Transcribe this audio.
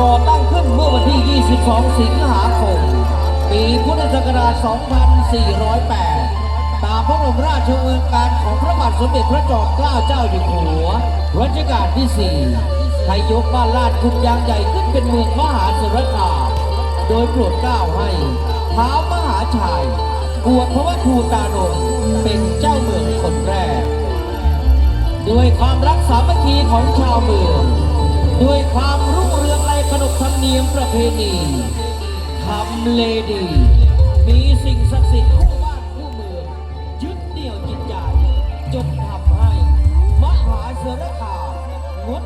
ก่อตั้งขึ้นเมื่อวันที่ 22 สิงหาคม ปีพุทธศักราช 2408 ตามพระบรมราชโองการของพระบาทสมเด็จพระจอมเกล้าเจ้าอยู่หัว รัชกาลที่ 4 ให้ยกบ้านลาดขึ้นอย่างใหญ่ขึ้นเป็นเมืองมหาสารคามโดยโปรดเกล้าให้ท้าวมหาชายกวดพระวัตทูตานนเป็นเจ้าเมืองคนแรก ด้วยความรักสามัคคีของชาวเมือง ด้วยความรุ่งเรืองใน ขนบธรรมเนียมประเพณีทำเลดี มีสิ่งศักดิ์สิทธิ์คู่บ้านคู่เมืองยึดเหนี่ยวจิตใจจนทำให้ มหาสารคามงด